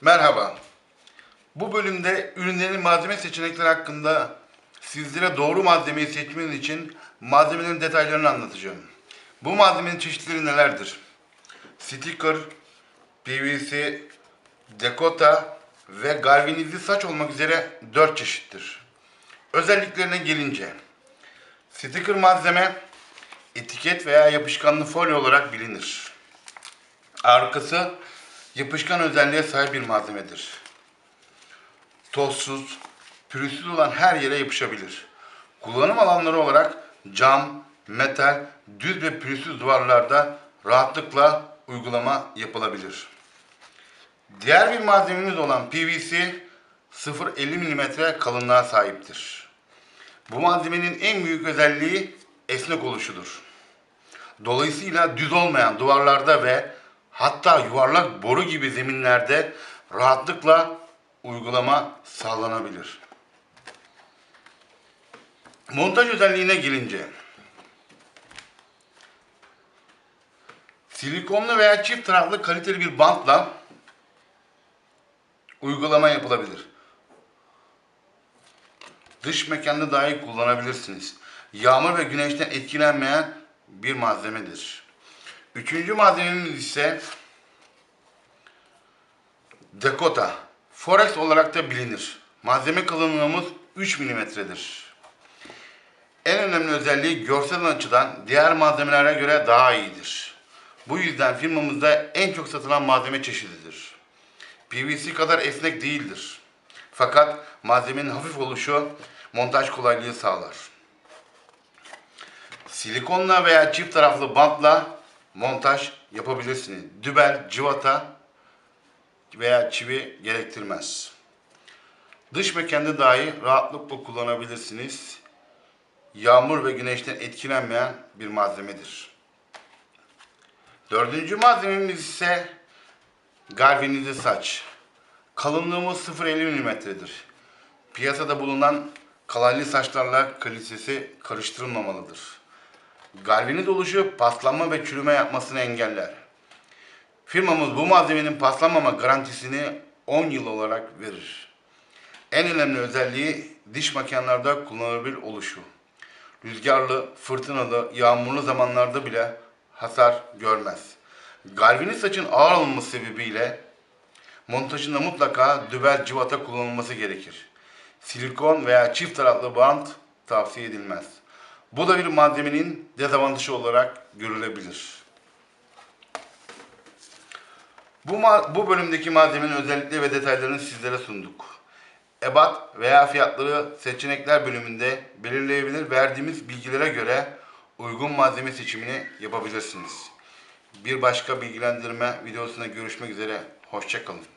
Merhaba. Bu bölümde ürünlerin malzeme seçenekleri hakkında sizlere doğru malzemeyi seçmeniz için malzemelerin detaylarını anlatacağım. Bu malzemenin çeşitleri nelerdir? Sticker, PVC, dekota ve galvanizli saç olmak üzere 4 çeşittir. Özelliklerine gelince, sticker malzeme etiket veya yapışkanlı folyo olarak bilinir. Arkası yapışkan özelliğe sahip bir malzemedir. Tozsuz, pürüzsüz olan her yere yapışabilir. Kullanım alanları olarak cam, metal, düz ve pürüzsüz duvarlarda rahatlıkla uygulama yapılabilir. Diğer bir malzememiz olan PVC 0.50 mm kalınlığa sahiptir. Bu malzemenin en büyük özelliği esnek oluşudur. Dolayısıyla düz olmayan duvarlarda ve hatta yuvarlak boru gibi zeminlerde rahatlıkla uygulama sağlanabilir. Montaj özelliğine gelince silikonlu veya çift taraflı kaliteli bir bantla uygulama yapılabilir. Dış mekanda dahi kullanabilirsiniz. Yağmur ve güneşten etkilenmeyen bir malzemedir. Üçüncü malzememiz ise Dakota. Forex olarak da bilinir. Malzeme kalınlığımız 3 mm'dir. En önemli özelliği görsel açıdan diğer malzemelere göre daha iyidir. Bu yüzden firmamızda en çok satılan malzeme çeşididir. PVC kadar esnek değildir. Fakat malzemenin hafif oluşu montaj kolaylığı sağlar. Silikonla veya çift taraflı bantla montaj yapabilirsiniz. Dübel, civata veya çivi gerektirmez. Dış mekanda dahi rahatlıkla kullanabilirsiniz. Yağmur ve güneşten etkilenmeyen bir malzemedir. Dördüncü malzememiz ise galvanize saç. Kalınlığımız 0.50 mm'dir. Piyasada bulunan kalaylı saçlarla kalitesi karıştırılmamalıdır. Galvaniz oluşu paslanma ve çürüme yapmasını engeller. Firmamız bu malzemenin paslanmama garantisini 10 yıl olarak verir. En önemli özelliği diş makinelerde kullanılabilir oluşu. Rüzgarlı, fırtınalı, yağmurlu zamanlarda bile hasar görmez. Galvaniz saçın ağır alınması sebebiyle montajında mutlaka dübel civata kullanılması gerekir. Silikon veya çift taraflı bant tavsiye edilmez. Bu da bir malzemenin dezavantajı olarak görülebilir. Bu, bu bölümdeki malzemenin özellikleri ve detaylarını sizlere sunduk. Ebat veya fiyatları seçenekler bölümünde belirleyebilir verdiğimiz bilgilere göre uygun malzeme seçimini yapabilirsiniz. Bir başka bilgilendirme videosunda görüşmek üzere. Hoşçakalın.